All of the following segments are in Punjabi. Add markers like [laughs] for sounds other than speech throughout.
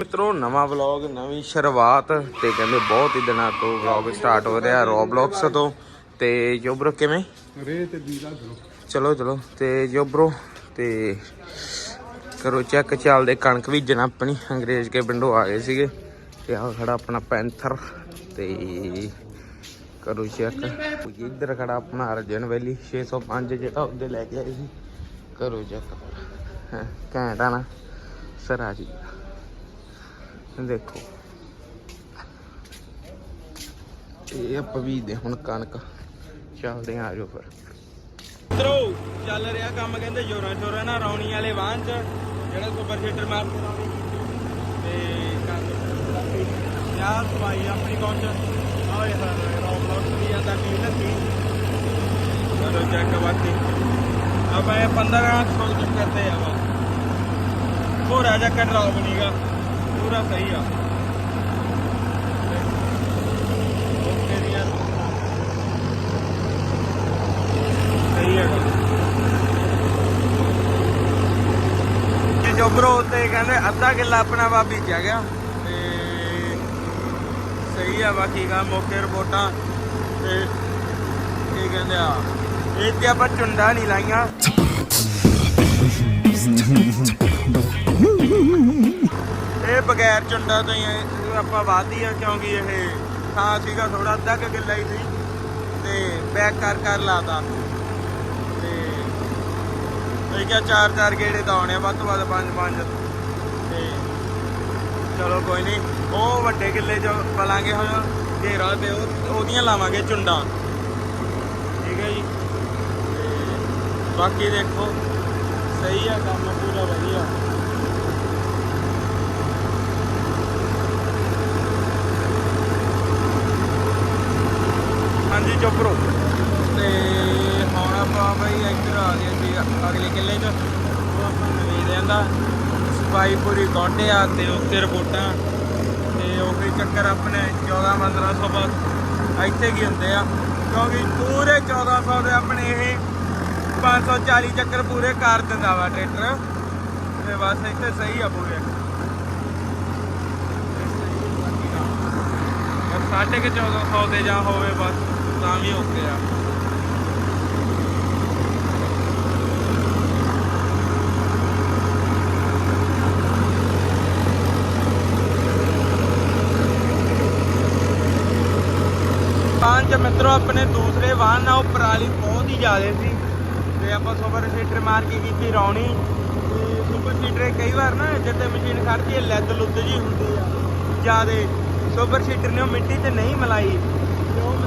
ਮਿੱਤਰੋ ਨਵਾਂ ਵਲੌਗ ਨਵੀਂ ਸ਼ੁਰੂਆਤ ਤੇ ਕਹਿੰਦੇ ਬਹੁਤ ਹੀ ਦਿਨਾਂ ਤੋਂ ਵਲੌਗ ਸਟਾਰਟ ਹੋ ਰਿਹਾ ਰੋਬਲੌਕਸ ਤੋਂ। ਤੇ ਜੋਬਰੋ ਕਿਵੇਂ? ਰੇ ਤੇ ਵੀਰਾ ਚਲੋ ਚਲੋ। ਤੇ ਜੋਬਰੋ ਤੇ ਕਰੋ ਚੈੱਕ ਚੱਲਦੇ ਕਣਕ ਬੀਜਣ ਆਪਣੀ। ਅੰਗਰੇਜ਼ ਕੇ ਪਿੰਡੋਂ ਆ ਗਏ ਸੀਗੇ। ਤੇ ਆ ਖੜਾ ਆਪਣਾ ਪੈਂਥਰ। ਤੇ ਕਰੋ ਚੈੱਕ ਇੱਧਰ ਖੜਾ ਆਪਣਾ ਅਰਜਨ ਵੈਲੀ। 605 ਜਿਹੜਾ ਉਹਦੇ ਲੈ ਕੇ ਆਏ ਸੀ। ਕਰੋ ਚੈੱਕ ਹੈ ਘੈਂਟ ਆ ਨਾ। ਸਰਾ ਜੀ ਦੇਖੋ। ਇਹ ਆਪਾਂ ਵੀ ਦੇ ਹੁਣ ਕਣਕ। ਚੱਲਦੇ ਆ ਆਜੋ ਫਿਰ। ਮਿੱਤਰੋ, ਚੱਲ ਰਿਹਾ ਕੰਮ ਕਹਿੰਦੇ ਜੋਰਾਂ ਸ਼ੋਰਾਂ ਨਾਲ ਰੌਣੀ ਵਾਲੇ ਵਾਹਨ ਚ। ਜਿਹੜਾ ਸੁਪਰ ਸੀਟਰ ਮਾਰਦੇ ਤੇ ਯਾਰ ਸਵਾਈ ਆਪਣੀ ਪਹੁੰਚ। ਆਏ ਹਾਂ ਰੌਬਲੌਕਸ ਵੀ ਆਂਦਾ ਕੀ ਲੱਗੀ ਚਲੋ ਚੈੱਕ ਬਾਕੀ। ਆਪਾਂ ਇਹ 15 ਸੌ ਚੱਕਰ ਤੇ ਆ ਵਾ ਹੋਰਾ ਚੱਕਰ ਡਰਾਪ ਨਹੀਂਗਾ ਪੂਰਾ ਸਹੀ ਆ। ਜੋਬਰੋ ਤੇ ਕਹਿੰਦੇ ਅੱਧਾ ਕਿੱਲਾ ਆਪਣਾ ਵਾ ਬੀਜਿਆ ਗਿਆ। ਤੇ ਸਹੀ ਆ ਬਾਕੀ ਕੰਮ ਓਕੇ ਰਿਪੋਰਟਾਂ। ਤੇ ਕੀ ਕਹਿੰਦੇ ਆ, ਇਹ ਤੇ ਆਪਾਂ ਚੁੰਡਾ ਨਹੀਂ ਲਾਈਆਂ। ਇਹ ਬਗੈਰ ਚੁੰਡਾ ਤੋਂ ਹੀ ਇਹ ਆਪਾਂ ਵਾਧੀ ਆ ਕਿਉਂਕਿ ਇਹ ਥਾਂ ਸੀਗਾ ਥੋੜਾ ਅੱਧਾ ਕੁ ਕਿੱਲਾ ਹੀ ਸੀ ਤੇ ਪੈਕ ਕਰ ਕਰ ਲਾਤਾ। ਤੇ ਇਹ ਕਿਹਾ ਚਾਰ ਚਾਰ ਗੇੜੇ ਤਾਂ ਆਉਣੇ ਵੱਧ ਤੋਂ ਵੱਧ ਪੰਜ ਪੰਜ। ਤੇ ਚਲੋ ਕੋਈ ਨਹੀਂ ਉਹ ਵੱਡੇ ਕਿੱਲੇ ਚ ਪਲਾਂਗੇ ਹੋਇਆ ਘੇਰਾ ਤੇ ਉਹ, ਉਹਦੀਆਂ ਲਾਵਾਂਗੇ ਚੁੰਡਾਂ ਠੀਕ ਹੈ ਜੀ। ਤੇ ਬਾਕੀ ਦੇਖੋ, ਸਹੀ ਆ, ਕੰਮ ਪੂਰਾ ਵਧੀਆ। ਹਾਂਜੀ, ਚੁੱਪ ਰੋ ਤੇ ਹੁਣ ਆਪਾਂ ਬਈ ਇੱਧਰ ਆ ਗਏ ਸੀ ਅਗਲੇ ਕਿੱਲੇ 'ਚ। ਉਹ ਆਪਾਂ ਨਵੇੜਿਆਂ ਦਾ ਸਫ਼ਾਈ ਪੂਰੀ ਗੋਡੇ ਆ ਤੇ ਉੱਤੇ ਰਿਪੋਰਟਾਂ। ਤੇ ਉਹੀ ਚੱਕਰ ਆਪਣੇ 14 1500 ਬਸ ਇੱਥੇ ਕੀ ਹੁੰਦੇ ਆ। ਕਿਉਂਕਿ ਪੂਰੇ 1400 ਦੇ ਆਪਣੇ ਇਹ 540 ਚੱਕਰ ਪੂਰੇ ਕਰ ਦਿੰਦਾ ਵਾ ਟਰੈਕਟਰ। ਤੇ ਬਸ ਇੱਥੇ ਸਹੀ ਆ ਪੂਰੇ। ਬਸ ਸਾਢੇ ਕੁ 1400 'ਤੇ ਜਾਂ ਹੋਵੇ ਬਸ। ਤਾਂ ਵੀ ਓਕੇ ਆ। ਪੰਜ ਮਿੱਤਰੋ, ਆਪਣੇ ਦੂਸਰੇ ਵਾਹਨ ਨਾਲ ਉਹ ਪਰਾਲੀ ਬਹੁਤ ਹੀ ਜ਼ਿਆਦਾ ਸੀ। ਤੇ ਆਪਾਂ ਸੁਪਰ ਸੀਟਰ ਮਾਰ ਕੇ ਕੀਤੀ ਰੌਣੀ। ਤੇ ਸੁਪਰ ਸੀਟਰ ਕਈ ਵਾਰ ਨਾ ਜਿੱਤੇ ਮਸ਼ੀਨ ਖੜਦੀ ਹੈ ਲੈਦ ਲੁੱਦ ਜੀ ਹੁੰਦੀ ਆ। ਜ਼ਿਆਦੇ। ਸੁਪਰ ਸੀਟਰ ਨੇ ਉਹ ਮਿੱਟੀ ਤੇ ਨਹੀਂ ਮਲਾਈ।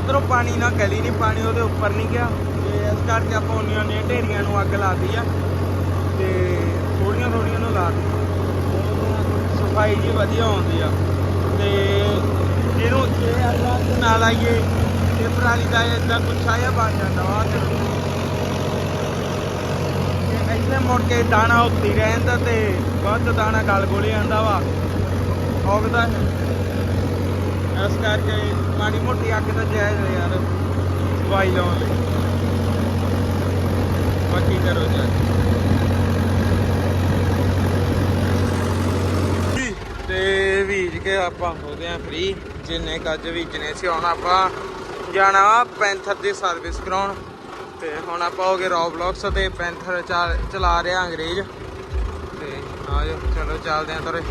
ਤੇ ਪਾਣੀ ਨਾ ਗਲੀ ਨਹੀਂ ਪਾਣੀ ਉਹਦੇ ਉੱਪਰ ਨਹੀਂ ਗਿਆ। ਤੇ ਇਸ ਕਰਕੇ ਆਪਾਂ ਉਹਨੀਆਂ ਨੇ ਢੇਰੀਆਂ ਨੂੰ ਅੱਗ ਲਾਤੀ ਆ। ਤੇ ਥੋੜੀਆਂ ਥੋੜੀਆਂ ਨੂੰ ਲਾ ਦਿੱਤੀ। ਸਫ਼ਾਈ ਜੀ ਵਧੀਆ ਹੁੰਦੀ ਆ। ਤੇ ਇਹਨੂੰ ਇਹ ਅੱਗ ਨਾਲ ਲਾਈਏ। ਤੇ ਪਰਾਲੀ ਦਾ ਇਦਾਂ ਗੁੱਛਾ ਜਿਹਾ ਬਣ ਜਾਂਦਾ ਵਾ ਤੇ ਇੱਥੇ ਮੁੜ ਕੇ ਦਾਣਾ ਉੱਤੀ ਰਹਿੰਦਾ ਤੇ ਵੱਧ ਦਾਣਾ ਗਲ ਗੋਲੇ ਜਾਂਦਾ ਵਾ। ਔਗਦਾ ਇਸ ਕਰਕੇ ਮਾੜੀ ਮੋਟੀ ਅੱਗ ਤਾਂ ਜਾਇਜ਼ ਹੈ ਯਾਰ ਸਫ਼ਾਈ ਲਾਉਣ ਲਈ। ਬਾਕੀ ਕਰੋ ਜੀ ਤੇ ਬੀਜ ਕੇ ਆਪਾਂ ਹੋ ਗਏ ਆ ਫ੍ਰੀ ਜਿੰਨੇ ਕੱਜ ਬੀਜਨੇ ਸੀ, ਹੁਣ ਆਪਾਂ ਜਾਣਾ ਪੈਂਥਰ ਦੀ ਸਰਵਿਸ ਕਰਾਉਣ। ਤੇ ਹੁਣ ਆਪਾਂ ਹੋ ਗਏ ਰੋਬਲੌਕਸ ਤੇ ਪੈਂਥਰ ਚਾ- ਚਲਾ ਰਿਹਾ ਅੰਗਰੇਜ਼। ਤੇ ਆਜੋ ਚਲੋ ਚੱਲਦੇ ਆਂ ਤੁਰੇ।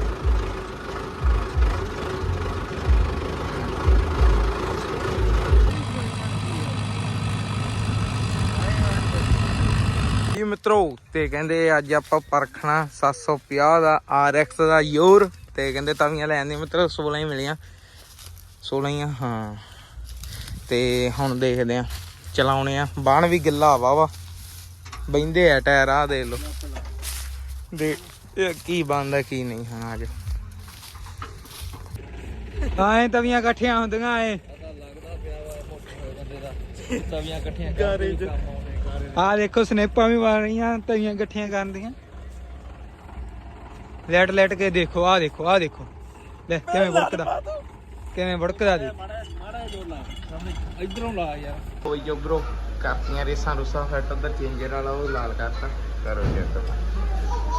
ਮਿੱਤਰੋ, ਤੇ ਕਹਿੰਦੇ ਅੱਜ ਆਪਾਂ ਪਰਖਣਾ 750 ਦਾ RX ਦਾ ਯੂਰ। ਤੇ ਕਹਿੰਦੇ ਤਵੀਆਂ ਲੈਣ ਦੀ ਮਿੱਤਰੋ 16 ਹੀ ਮਿਲੀਆਂ। 16 ਹੀ ਆ, ਹਾਂ। ਤੇ ਹੁਣ ਦੇਖਦੇ ਆ, ਚਲਾਉਣੇ ਆ। ਬਾਣ ਵੀ ਗਿੱਲਾ ਵਾ ਵਾ। ਬੈਂਦੇ ਆ ਟਾਇਰ ਆ ਦੇ ਲੋ ਦੇ ਕੀ ਬੰਦਾ ਕੀ ਨਹੀਂ ਹਾਂ ਅੱਜ ਆਏ ਤਵੀਆਂ ਇਕੱਠੀਆਂ ਹੁੰਦੀਆਂ ਏ ਤਵੀਆਂ ਇਕੱਠੀਆਂ ਗਾਰੇ ਚ ਆ ਦੇਖੋ ਸਨੇਪਾਂ ਵੀ ਬਣ ਰਹੀਆਂ ਤਵੀਆਂ ਇਕੱਠੀਆਂ ਕਰਨ ਦੀਆਂ। ਲੈਟ ਲੈਟ ਕੇ ਦੇਖੋ ਆ ਦੇਖੋ ਆ ਦੇਖੋ। ਲੈ ਕਿਵੇਂ ਵੜਕਦਾ? ਕਿਵੇਂ ਵੜਕਦਾ ਦੇ ਇਧਰੋਂ ਲਾ ਯਾਰ। ਕੋਈ ਜੋ ਬ్రో ਕਰਤੀਆਂ ਰੇਸਾਂ ਰੂਸਾਂ ਫਿੱਟ ਉਧਰ ਚੇਂਜਰ ਵਾਲਾ ਉਹ ਲਾਲ ਕਰਤਾ। ਕਰੋ ਚੈੱਕ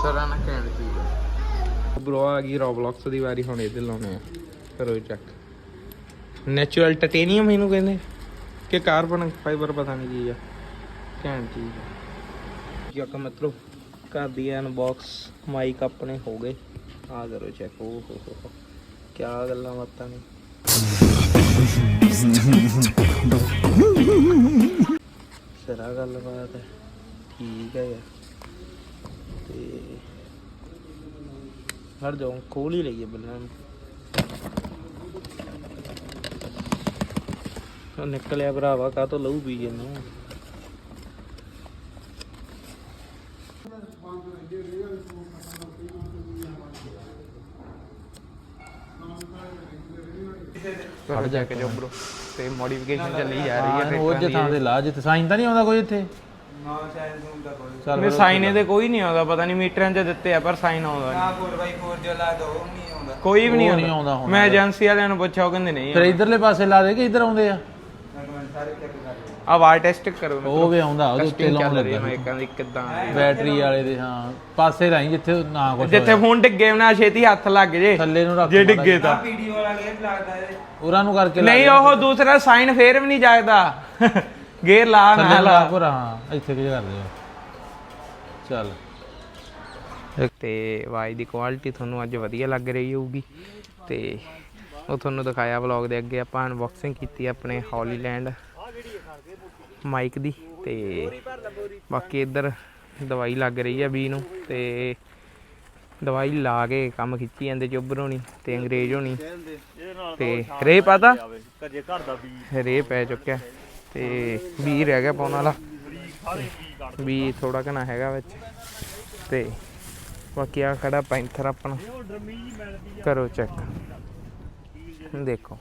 ਸਰਾਂ ਨਾ ਕਹਿਣ ਚੀਜ਼ ਬ్రో ਆ ਗਈ ਰੋਬਲੌਕਸ ਦੀ ਵਾਰੀ ਹੁਣ ਇਹਦੇ ਲਾਉਣੇ ਆ। ਕਰੋ ਚੈੱਕ ਨੈਚੁਰਲ ਟਿਟੇਨੀਅਮ ਇਹਨੂੰ ਕਹਿੰਦੇ। ਕਿ ਕਾਰਬਨ ਫਾਈਬਰ ਪਤਾ ਨਹੀਂ ਕੀ ਆ। ਘੈਂਟ ਚੀਜ਼ ਆ ਜੱਕ ਮਿੱਤਰੋ, ਘਰ ਦੀ ਅਨਬਾਕਸ ਮਾਈਕ ਆਪਣੇ ਹੋ ਗਏ। ਆ ਕਰੋ ਚੈੱਕ ਓ ਹੋ ਹੋ ਕੀ ਗੱਲਾਂ ਬਾਤਾਂ ਨੇ। ਸਰਾ ਗੱਲਬਾਤ ਹੈ। ਠੀਕ ਹੈ ਯਾਰ। ਤੇ ਹਰ ਜਾਉਂ ਖੋਲ ਹੀ ਲਈਏ ਬੰਨਾਂ ਨੂੰ। ਨਿਕਲਿਆ ਭਰਾਵਾ ਕਾ ਤੋਂ ਲਹੂ ਪੀ ਜੰਨਾ ਫੜ ਜਾ ਕੇ ਜੋ ਬ్రో ਤੇ ਮੋਡੀਫਿਕੇਸ਼ਨ ਚੱਲੀ ਜਾ ਰਹੀ ਹੈ ਉਹ ਜੇ ਥਾਂ ਤੇ ਲਾ ਜਿੱਥੇ ਸਾਈਨ ਤਾਂ ਨਹੀਂ ਆਉਂਦਾ ਕੋਈ ਇੱਥੇ? ਨਾ ਸਾਈਨ ਹੁੰਦਾ ਕੋਈ। ਚੱਲ ਨਹੀਂ ਸਾਈਨ ਇਹਦੇ ਕੋਈ ਨਹੀਂ ਆਉਂਦਾ ਪਤਾ ਨਹੀਂ ਮੀਟਰਾਂ 'ਚ ਦਿੱਤੇ ਆ ਪਰ ਸਾਈਨ ਆਉਂਦਾ ਨਹੀਂ। ਆ 4x4 ਜੋ ਲਾ ਦੋ ਉਹ ਨਹੀਂ ਆਉਂਦਾ। ਕੋਈ ਵੀ ਨਹੀਂ ਆਉਂਦਾ। ਮੈਂ ਏਜੰਸੀ ਵਾਲਿਆਂ ਨੂੰ ਪੁੱਛਿਆ ਉਹ ਕਹਿੰਦੇ ਨਹੀਂ ਫਿਰ ਇਧਰਲੇ ਪਾਸੇ ਲਾ ਦੇ ਕਿ ਇਧਰ ਆਉਂਦੇ ਆ? ਸਾਰੇ ਕਰ ਆਵਾਜ਼ ਟੈਸਟ ਕਰੋ ਉਹ ਵੀ ਆਉਂਦਾ ਉਹਦੇ ਉੱਤੇ ਲਾਉਣ ਲੱਗਾ ਮਾਈਕਾਂ ਦੀ ਕਿਦਾਂ ਬੈਟਰੀ ਵਾਲੇ ਦੇ ਹਾਂ ਪਾਸੇ ਲਾਈ ਜਿੱਥੇ ਨਾ ਕੁਛ ਜਿੱਥੇ ਫੋਨ ਡਿੱਗੇ ਨਾ ਛੇਤੀ ਹੱਥ ਲੱਗ ਜੇ। ਥੱਲੇ ਨੂੰ ਰੱਖ ਜੇ ਡਿੱਗੇ ਤਾਂ। ਵੀਡੀਓ ਵਾਲਾ ਗੇਮ ਲੱਗਦਾ ਇਹ ਉਰਾਂ ਨੂੰ ਕਰਕੇ ਨਹੀਂ। ਉਹ ਦੂਸਰਾ ਸਾਈਨ ਫੇਰ ਵੀ ਨਹੀਂ ਜਾਗਦਾ। [laughs] ਗੇਅਰ ਲਾ ਨਾ ਥੱਲੇ ਲਾ। ਪੂਰਾ ਹਾਂ ਇੱਥੇ ਕੀ ਕਰਦੇ ਹੋ ਚੱਲ। ਤੇ ਆਵਾਜ਼ ਦੀ ਕੁਆਲਿਟੀ ਤੁਹਾਨੂੰ ਅੱਜ ਵਧੀਆ ਲੱਗ ਰਹੀ ਹੋਊਗੀ। ਤੇ ਉਹ ਤੁਹਾਨੂੰ ਦਿਖਾਇਆ ਵਲੌਗ ਦੇ ਅੱਗੇ ਆਪਾਂ ਅਨਬਾਕਸਿੰਗ ਕੀਤੀ ਆਪਣੇ ਹੌਲੀਲੈਂਡ ਮਾਈਕ ਦੀ ਤੇ ਬਾਕੀ ਇੱਧਰ ਦਵਾਈ ਲੱਗ ਰਹੀ ਆ ਬੀ ਨੂੰ ਤੇ ਦਵਾਈ ਲਾ ਕੇ ਕੰਮ ਖਿੱਚੀ ਜਾਂਦੇ ਚੁੱਬਰ ਹੋਣੀ ਤੇ ਅੰਗਰੇਜ਼ ਹੋਣੀ ਤੇ ਰੇ ਪਤਾ? ਰੇ ਪੈ ਚੁੱਕਿਆ ਤੇ ਵੀ ਰਹਿ ਗਿਆ ਪਾਉਣ ਵਾਲਾ। ਵੀ ਥੋੜਾ ਘਣਾ ਹੈਗਾ ਵਿੱਚ। ਤੇ ਬਾਕੀ ਆ ਖੜਾ ਪੈਂਥਰ ਆਪਣਾ। ਕਰੋ ਚੈੱਕ ਦੇਖੋ।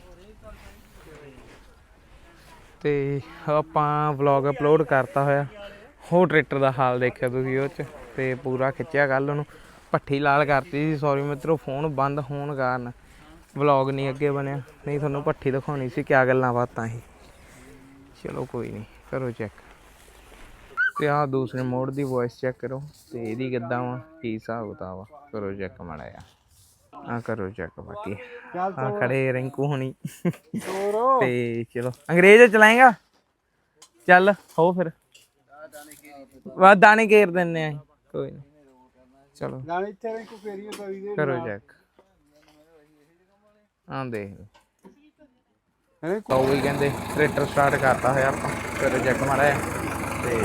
ਤੇ ਆਪਾਂ ਵਲੌਗ ਅਪਲੋਡ ਕਰਤਾ ਹੋਇਆ। ਉਹ ਟਰੈਕਟਰ ਦਾ ਹਾਲ ਦੇਖਿਆ ਤੁਸੀਂ ਉਹ ਚ, ਤੇ ਪੂਰਾ ਖਿੱਚਿਆ ਕੱਲ ਉਹਨੂੰ ਪੱਠੀ ਲਾਲ ਕਰਤੀ ਸੀ ਸੌਰੀ ਮਿੱਤਰੋ ਫੋਨ ਬੰਦ ਹੋਣ ਕਾਰਨ। ਵਲੌਗ ਨਹੀਂ ਅੱਗੇ ਬਣਿਆ। ਨਹੀਂ, ਤੁਹਾਨੂੰ ਪੱਠੀ ਦਿਖਾਉਣੀ ਸੀ ਕਿਆ ਗੱਲਾਂ ਬਾਤਾਂ ਸੀ। ਚਲੋ ਕੋਈ ਨਹੀਂ, ਕਰੋ ਚੈੱਕ ਤੇ ਆਹ ਦੂਸਰੇ ਮੋੜ ਦੀ ਵੌਇਸ ਚੈੱਕ ਕਰੋ, ਤੇ ਇਹਦੀ ਕਿੱਦਾਂ ਵਾ, ਕੀ ਹਿਸਾਬ ਕਿਤਾਬ ਆ। ਕਰੋ ਚੈੱਕ ਮਾੜਾ ਜਿਹਾ। ਆ ਕਰੋ ਚੈੱਕ ਬਾਕੀ। ਆ ਖੜੇ ਰਿੰਕੂ ਹੁਣੀ। ਤੇ ਚਲੋ ਅੰਗਰੇਜ਼ ਚਲਾਏਗਾ? ਚੱਲ ਹੋ ਫਿਰ। ਵਾ ਦਾਣੇ ਘੇਰ ਦਿੰਨੇ ਆ ਕੋਈ ਨਹੀਂ ਚਲੋ। ਗਾਣੇ ਇੱਥੇ ਰਿੰਕੂ ਫੇਰੀਏ ਕੋਈ ਦੇ ਕਰੋ ਚੈੱਕ ਆਂ ਦੇਖ ਉਹ ਵੀ ਕਹਿੰਦੇ ਟਰੈਕਟਰ ਸਟਾਰਟ ਕਰਤਾ ਹੋਇਆ ਆਪਾਂ ਕਰੋ ਚੈੱਕ ਜਿਹਾ ਤੇ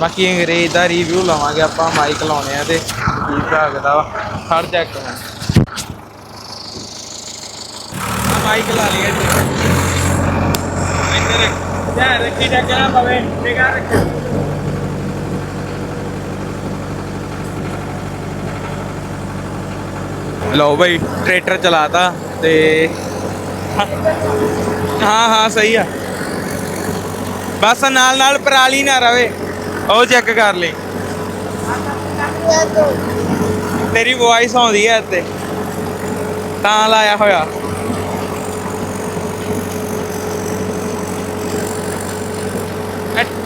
ਬਾਕੀ ਅੰਗਰੇਜ਼ ਦਾ ਰਿਵਿਊ ਲਵਾਂਗੇ, ਆਪਾਂ ਮਾਈਕ ਲਾਉਣੇ ਆ ਤੇ ਕੀ ਹਿਸਾਬ ਦਾ ਹਰ ਚੈੱਕ ਆ ਮਾਈਕ ਲਾ ਲਿਆ ਜੀ ਇੱਧਰ ਧਿਆਨ ਰੱਖੀ ਜੱਗਣਾ ਪਵੇ, ਨਿਗਾਹ ਰੱਖੋ। ਲਓ ਬਈ ਟਰੈਕਟਰ ਚਲਾਤਾ ਤੇ ਹਾਂ ਹਾਂ, ਸਹੀ ਆ। ਬਸ ਨਾਲ ਨਾਲ ਪਰਾਲੀ ਨਾ ਰਵੇ। ਉਹ ਚੈੱਕ ਕਰ ਲਈ। ਤੇਰੀ ਵੌਇਸ ਆਉਂਦੀ ਹੈ ਇੱਥੇ। ਤਾਂ ਲਾਇਆ ਹੋਇਆ।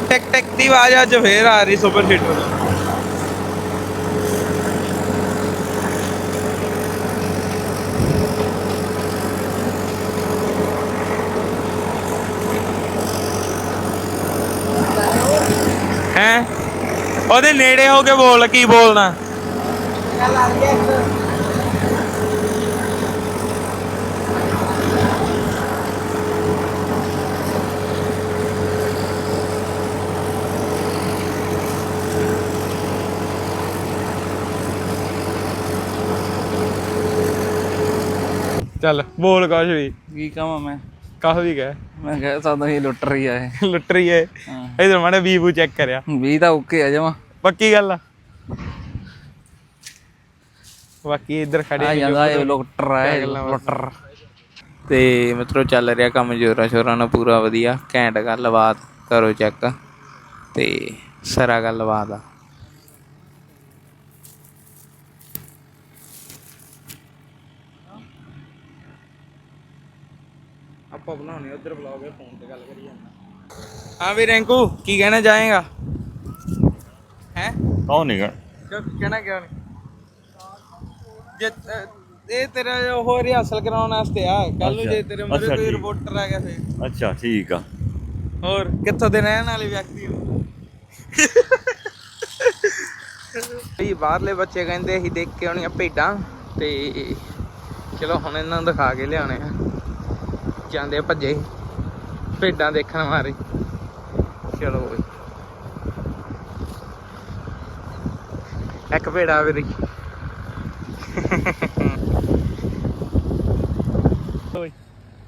ਟਿਕ ਟਿਕ ਦੀ ਆਵਾਜ਼ ਅੱਜ ਫੇਰ ਆ ਰਹੀ ਸੁਪਰ ਹੀਟਰ ਹੈ? ਉਹਦੇ ਨੇੜੇ ਹੋ ਕੇ ਬੋਲ ਕੀ ਬੋਲਣਾ? ਚੱਲ ਬੋਲ ਕੁਛ ਵੀ। ਕੀ ਕਹਾਂ ਮੈਂ? ਕਾਹ ਵੀ ਕਹਿ। ਮੈਂ ਕਹਿ ਸਕਦਾ ਇਹ ਲੁੱਟ ਰਹੀ ਆ ਇਹ। ਲੁੱਟ ਰਹੀ ਏ। ਹਾਂ। ਇਧਰ ਮਾੜੇ ਵੀਵੂ ਚੈੱਕ ਕਰਿਆ। ਵੀ ਤਾਂ ਓਕੇ ਆ ਜਾਵਾਂ ਪੱਕੀ ਗੱਲ ਆ। ਬਾਕੀ ਇੱਧਰ ਖੜੇ ਆ ਜਾਂਦਾ ਇਹ ਲੁੱਟਰ ਆ ਇਹ। ਲੁੱਟਰ। ਤੇ ਮਿੱਤਰੋ ਚੱਲ ਰਿਹਾ ਕੰਮ ਜੋਰਾਂ ਸ਼ੋਰਾਂ ਨਾਲ ਪੂਰਾ ਵਧੀਆ। ਘੈਂਟ ਗੱਲਬਾਤ ਕਰੋ ਚੈੱਕ। ਤੇ ਸਰਾ ਗੱਲਬਾਤ ਆ। ਆਪਾਂ ਬਣਾਉਣੇ ਉਧਰ ਬਲੌਗ ਹੈ ਫੋਨ ਤੇ ਗੱਲ ਕਰੀ ਜਾਂਦਾ। ਹਾਂ ਵੀ ਰੈਂਕੂ ਕੀ ਕਹਿਣਾ ਚਾਹੇਗਾ? ਹੈ? ਕੌਣ ਨਹੀਂਗਾ ਕਹਿਣਾ ਕਿਉਂ ਨਹੀਂ? ਜੇ ਇਹ ਤੇਰਾ ਉਹ ਰਿਹਰਸਲ ਕਰਾਉਣ ਵਾਸਤੇ ਆ। ਕੱਲ ਨੂੰ ਜੇ ਤੇਰੇ ਅੱਛਾ, ਕੋਈ। ਰਿਪੋਰਟਰ ਆ ਗਿਆ ਫੇਰ। ਅੱਛਾ ਠੀਕ ਆ। ਹੋਰ ਕਿੱਥੋਂ ਦੇ ਰਹਿਣ ਵਾਲੇ ਵਿਅਕਤੀ ਹੋ? ਵੀ ਬਾਹਰਲੇ ਬੱਚੇ ਕਹਿੰਦੇ ਅਸੀਂ ਦੇਖ ਕੇ ਆਉਣੀਆਂ ਭੇਡਾਂ ਤੇ ਚਲੋ ਹੁਣ ਇਹਨਾਂ ਨੂੰ ਦਿਖਾ ਕੇ ਲਿਆਉਣੇ ਆ। ਜਾਂਦੇ ਭੱਜੇ ਭੇਡਾਂ ਦੇਖਣ ਮਾਰੇ। ਚਲੋ ਬਈ। ਇੱਕ ਭੇਡਾ ਵੀਰੀ ਓਏ,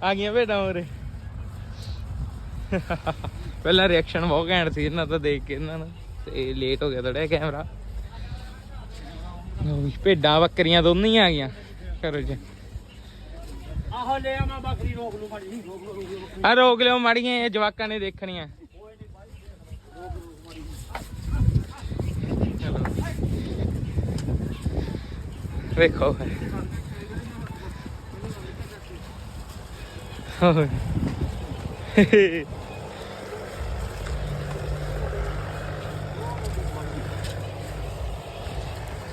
ਆ ਗਈਆਂ ਭੇਡਾਂ ਉਰੇ। ਪਹਿਲਾਂ ਰਿਐਕਸ਼ਨ ਬਹੁਤ ਘੈਂਟ ਸੀ ਇਹਨਾਂ ਦਾ ਦੇਖ ਕੇ ਇਹਨਾਂ ਨੂੰ ਤੇ ਲੇਟ ਹੋ ਗਿਆ ਥੋੜਾ ਕੈਮਰਾ ਭੇਡਾਂ ਬੱਕਰੀਆਂ ਦੋਨੇ ਹੀ ਆ ਗਈਆਂ। ਕਰੋ ਜੀ। ਆਹੋ ਲੈ ਆ ਬੱਕਰੀ ਰੋਕ ਲੂ ਮਾੜੀ ਰੋਕ ਲੂ ਰੋਕ ਲੂ ਆ ਰੋਕ ਲਿਓ ਮਾੜੀਆਂ, ਇਹ ਜਵਾਕਾਂ ਨੇ ਦੇਖਣੀਆਂ। ਵੇਖੋ। ਹੋਰ।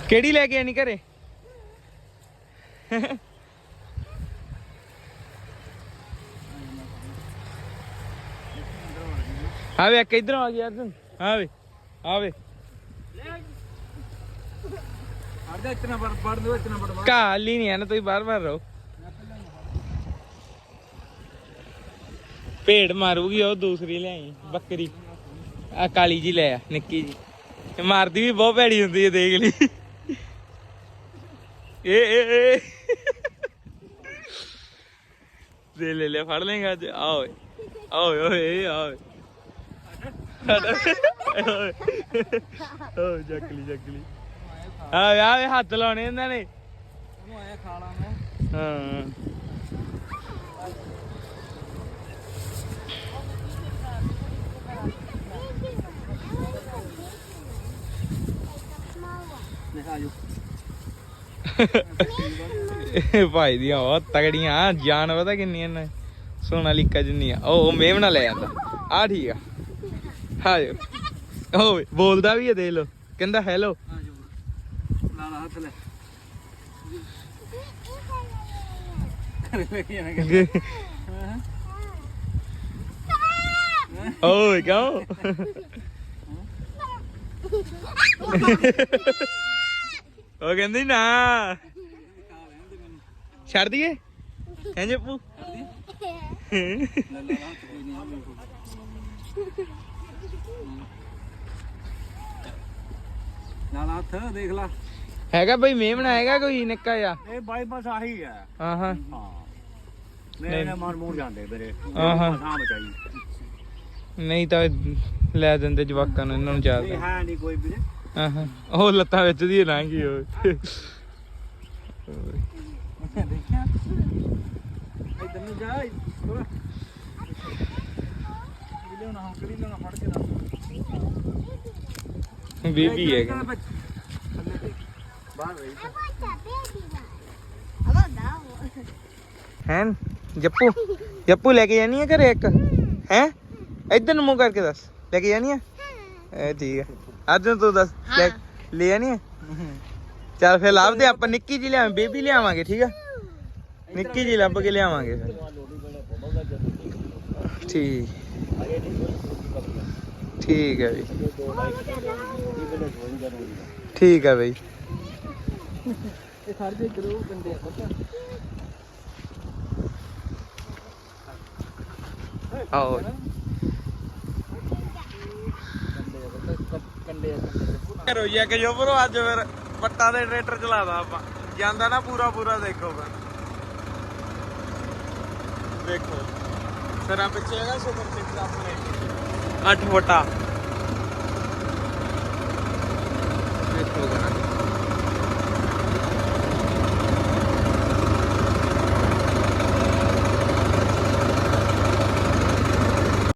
ਕਿਹੜੀ ਲੈ ਕੇ ਆਣੀ ਘਰੇ? ਆ ਵੇ ਕਿਧਰੋਂ ਆ ਗਿਆ ਤੂੰ ਆ ਵੇ ਆ ਵੇ ਅਰਦਾ ਇਤਨਾ ਬੜ ਬੜ ਦੋ ਇਤਨਾ ਬੜ ਬੜ ਕਾਲੀ ਨਹੀਂ ਹੈ ਨਾ ਤੁਸੀਂ ਬਾਰ ਬਾਰ ਰਹੋ। ਭੇਡ ਮਾਰੂਗੀ ਉਹ ਦੂਸਰੀ ਲਿਆਈ ਬੱਕਰੀ। ਆ ਕਾਲੀ ਜੀ ਲੈ ਆ ਨਿੱਕੀ ਜੀ। ਇਹ ਮਾਰਦੀ ਵੀ ਬਹੁਤ ਭੈੜੀ ਹੁੰਦੀ ਹੈ ਦੇਖ ਲਈ। ਏ ਏ ਏ। ਦੇ ਲੈ ਲੈ ਫੜ ਲੇਗਾ ਅੱਜ। ਆ ਓਏ ਆ ਓਏ ਓਏ। ਆ ਜੱਕਲੀ ਜੱਕਲੀ ਆ ਆ ਹੱਥ ਲਾਉਣੇ ਇਹਨਾਂ ਨੇ ਉਹਨੂੰ ਆਇਆ ਖਾ ਲਾ ਮੈਂ ਹਾਂ ਭਾਈ ਦੀਆਂ ਬਹੁਤ ਤਗੜੀਆਂ ਜਾਨ ਪਤਾ ਕਿੰਨੀਆਂ ਨੇ, ਸੋਨਾਲੀਕਾ ਜਿੰਨੀਆਂ। ਉਹ ਉਹ ਮੇਵਣਾ ਲੈ ਜਾਂਦਾ ਆ ਠੀਕ ਆ। ਹਾਏ। ਓਏ ਬੋਲਦਾ ਵੀ ਹੈ ਦੇਖ ਲੋ ਕਹਿੰਦਾ ਹੈਲੋ ਲਾ ਲਾ ਹੱਥ ਲੈ। ਕੀ ਉਹ ਕਹਿੰਦੀ ਨਾ। ਛੱਡ ਦਈਏ? ਹੈਂ ਜੱਪੂ ਲਾ ਲਾ ਹੱਥ ਦੇਖ ਲਾ। ਹੈਗਾ ਬਈ ਮੇਮਣਾ ਹੈਗਾ ਕੋਈ ਨਿੱਕਾ ਜਿਹਾ? ਇਹ ਬਾਈ ਬਸ ਆਹੀ ਹੈ। ਹਾਂ ਹਾਂ। ਹਾਂ। ਮੇਰੇ ਨਾਲ ਮਾਰ ਮੂਰ ਜਾਂਦੇ ਮੇਰੇ ਹਾਂ, ਹਾਂ। ਹਾਂ ਬਚਾਈ। ਨਹੀਂ ਤਾਂ ਲੈ ਦਿੰਦੇ ਜਵਾਕਾਂ ਨੂੰ ਇਹਨਾਂ ਨੂੰ ਚਾਹਦੇ ਹੈ ਨਹੀਂ ਕੋਈ ਵੀਰੇ। ਹਾਂ ਹਾਂ। ਉਹ ਲੱਤਾਂ ਵਿੱਚ ਦੀ ਗਈ ਓਏ ਦੇਖਿਆ। ਇਧਰ ਨੂੰ ਜਾ ਥੋੜਾ ਲਿਆਉਣਾ ਹਾਂ ਕਿਹੜੀ ਲਿਆਉਣਾ ਫੜ ਕੇ ਦਾ ਬੀਬੀ ਹੈਗਾ। ਬਾਹਰ ਰਹੀ ਹੈਨ ਜੱਪੂ ਜੱਪੂ ਲੈ ਕੇ ਜਾਣੀ ਹੈ ਘਰੇ ਇੱਕ? ਹੈ? ਇਧਰ ਨੂੰ ਮੂੰਹ ਕਰਕੇ ਦੱਸ। ਲੈ ਕੇ ਜਾਣੀ ਹੈ। ਇਹ ਠੀਕ ਹੈ ਅਰਜੁਨ ਤੂੰ ਦੱਸ ਲੈ ਲੈ ਜਾਣੀ ਹੈ। ਚੱਲ ਫਿਰ ਲੱਭਦੇ ਆਪਾਂ ਨਿੱਕੀ ਜੀ ਲਿਆਵਾਂ ਬੇਬੀ ਲਿਆਵਾਂਗੇ ਠੀਕ ਆ? ਨਿੱਕੀ ਜੀ ਲੱਭ ਕੇ ਲਿਆਵਾਂਗੇ ਫਿਰ। ਠੀਕ। ਠੀਕ ਹੈ ਬਈ ਠੀਕ ਹੈ ਬਈ। ਇਹ ਖੜ ਜੇ। ਕਰੋ ਗੰਦੇ ਪਤਾ ਆਓ ਕੰਡੇ ਕਿ ਜੋ ਬਰੋ ਅੱਜ ਫਿਰ ਪੱਟਾ ਦੇ ਟਰੈਕਟਰ ਚਲਾਦਾ ਆਪਾਂ। ਜਾਂਦਾ ਨਾ ਪੂਰਾ ਪੂਰਾ ਦੇਖੋ ਫਿਰ। ਦੇਖੋ। ਸਰਾਂ ਪਿੱਛੇ ਹੈਗਾ ਸੁਪਰ ਟਰੈਕਟਰ ਆਪਣੇ 8 ਵਟਾ